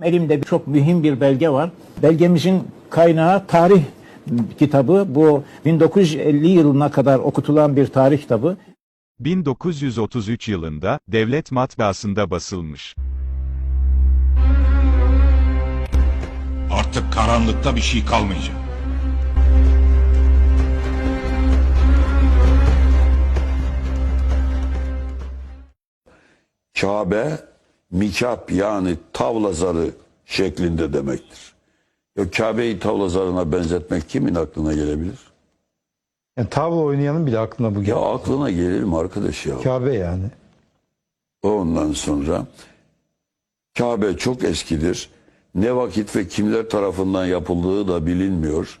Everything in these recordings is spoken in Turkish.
Elimde bir- çok mühim bir belge var. Belgemizin kaynağı tarih kitabı. Bu 1950 yılına kadar okutulan bir tarih kitabı. 1933 yılında, devlet matbaasında basılmış. Artık karanlıkta bir şey kalmayacak. Kabe mikap yani tavla zarı şeklinde demektir. Ya Kabe'yi tavla zarına benzetmek kimin aklına gelebilir? Yani tavla oynayanın bile aklına bu Ya geliyor. aklına gelir mi arkadaş ya? Kabe yani. Ondan sonra Kabe çok eskidir. Ne vakit ve kimler tarafından yapıldığı da bilinmiyor.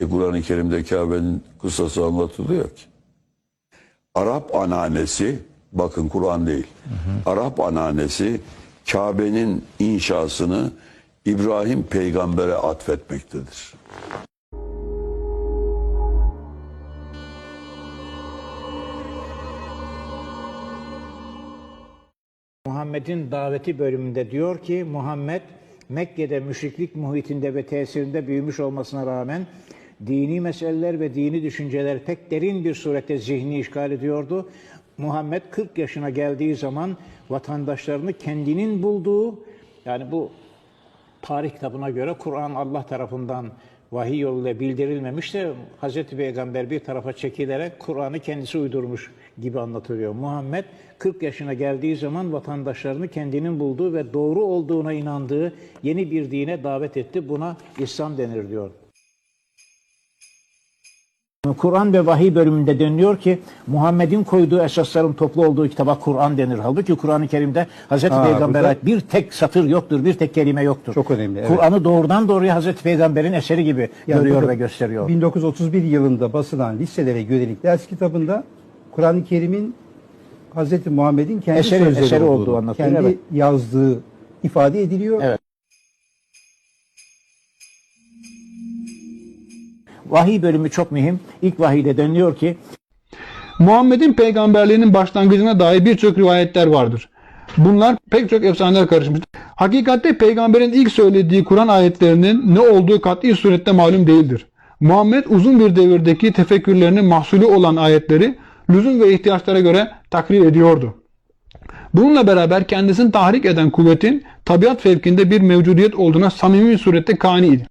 E Kur'an-ı Kerim'de Kabe'nin kıssası anlatılıyor ki. Arap ananesi, bakın Kur'an değil. Arap ananesi Kabe'nin inşasını İbrahim peygambere atfetmektedir. Muhammed'in daveti bölümünde diyor ki Muhammed Mekke'de müşriklik muhitinde ve tesirinde büyümüş olmasına rağmen dini meseleler ve dini düşünceler pek derin bir surette zihni işgal ediyordu. Muhammed 40 yaşına geldiği zaman vatandaşlarını kendinin bulduğu yani bu tarih kitabına göre Kur'an Allah tarafından vahiy yoluyla bildirilmemiş de Hazreti Peygamber bir tarafa çekilerek Kur'an'ı kendisi uydurmuş gibi anlatılıyor. Muhammed 40 yaşına geldiği zaman vatandaşlarını kendinin bulduğu ve doğru olduğuna inandığı yeni bir dine davet etti. Buna İslam denir diyor. Kur'an ve vahiy bölümünde deniliyor ki Muhammed'in koyduğu esasların toplu olduğu kitaba Kur'an denir. Halbuki Kur'an-ı Kerim'de Hazreti Aa, Peygamber'e burada- ait bir tek satır yoktur, bir tek kelime yoktur. Çok önemli, evet. Kur'an'ı doğrudan doğruya Hazreti Peygamber'in eseri gibi Yani görüyor ve gösteriyor. 1931 yılında basılan liselere yönelik ders kitabında Kur'an-ı Kerim'in Hz. Muhammed'in kendi Eseri- eseri olduğunu, olduğu anlatılıyor, kendi evet. yazdığı ifade ediliyor. Evet. Vahiy bölümü çok mühim. İlk vahiyde deniliyor ki Muhammed'in peygamberliğinin başlangıcına dair birçok rivayetler vardır. Bunlar pek çok efsaneler karışmıştır. Hakikatte peygamberin ilk söylediği Kur'an ayetlerinin ne olduğu kat'i surette malum değildir. Muhammed uzun bir devirdeki tefekkürlerinin mahsulü olan ayetleri lüzum ve ihtiyaçlara göre takrir ediyordu. Bununla beraber kendisini tahrik eden kuvvetin tabiat fevkinde bir mevcudiyet olduğuna samimi surette kaniydi.